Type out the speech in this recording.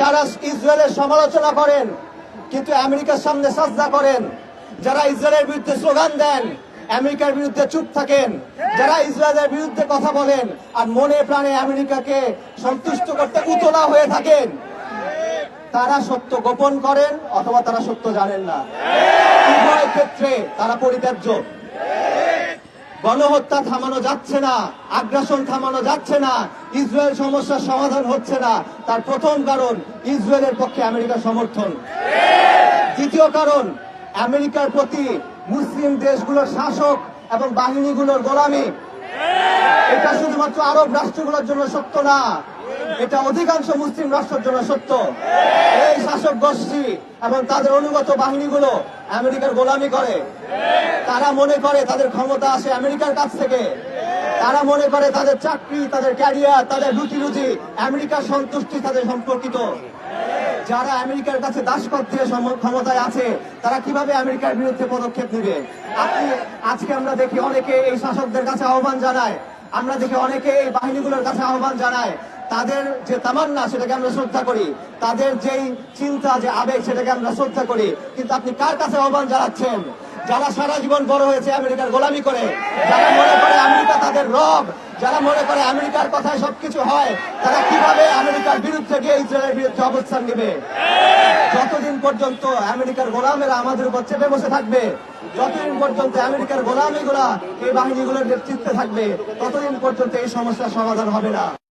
যারা ইসরায়েলের সমালোচনা করেন, কিন্তু আমেরিকার সামনে সাজদা করেন, যারা ইসরায়েলের বিরুদ্ধে স্লোগান দেন, আমেরিকার বিরুদ্ধে চুপ থাকেন, যারা ইসরায়েলের বিরুদ্ধে কথা বলেন আর মনে প্রাণে আমেরিকাকে সন্তুষ্ট করতে উতলা হয়ে থাকেন, তারা সত্য গোপন করেন অথবা তারা সত্য জানেন না। উভয় ক্ষেত্রে তারা পরিত্যাজ্য। গণহত্যা থামানো যাচ্ছে না, আগ্রাসন থামানো যাচ্ছে না, ইসরায়েল সমস্যার সমাধান হচ্ছে না। তার প্রথম কারণ, ইসরায়েলের পক্ষে আমেরিকার সমর্থন। দ্বিতীয় কারণ, আমেরিকার প্রতি মুসলিম দেশগুলোর শাসক এবং বাহিনীগুলোর গোলামি। এটা শুধুমাত্র আরব রাষ্ট্রগুলোর জন্য সত্য না, এটা অধিকাংশ মুসলিম রাষ্ট্রের জন্য সত্য। এই শাসক গোষ্ঠী এবং তাদের অনুগত বাহিনীগুলো আমেরিকার গোলামি করে। তারা মনে করে তাদের ক্ষমতা আসে আমেরিকার কাছ থেকে। তারা মনে করে তাদের চাকরি, তাদের ক্যারিয়ার, তাদের রুটি রুজি আমেরিকার সন্তুষ্টি তাদের সম্পর্কিত। যারা আমেরিকার কাছে দাসপত্রের সম- ক্ষমতায় আছে, তারা কীভাবে আমেরিকার বিরুদ্ধে পদক্ষেপ নেবে? আপনি আজকে আমরা দেখি অনেকে এই শাসকদের কাছে আহ্বান জানায় আমরা দেখি অনেকে এই বাহিনীগুলোর কাছে আহ্বান জানায়, তাদের যে তামান্না সেটাকে আমরা শ্রদ্ধা করি, তাদের যেই চিন্তা, যে আবেগ সেটাকে আমরা শ্রদ্ধা করি। কিন্তু আপনি কার কাছে আহ্বান জানাচ্ছেন? যারা সারা জীবন বড় হয়েছে আমেরিকার গোলামি করে, যারা তাদের রব, যারা মনে করে আমেরিকার কথায় সবকিছু হয়, তারা কীভাবে আমেরিকার বিরুদ্ধে গিয়ে ইসরায়েলের বিরুদ্ধে অবস্থান নেবে? যতদিন পর্যন্ত আমেরিকার গোলামেরা আমাদের উপর চেপে বসে থাকবে, যতদিন পর্যন্ত আমেরিকার গোলামিগুলা এই বাহিনীগুলোর নেতৃত্বে থাকবে, ততদিন পর্যন্ত এই সমস্যার সমাধান হবে না।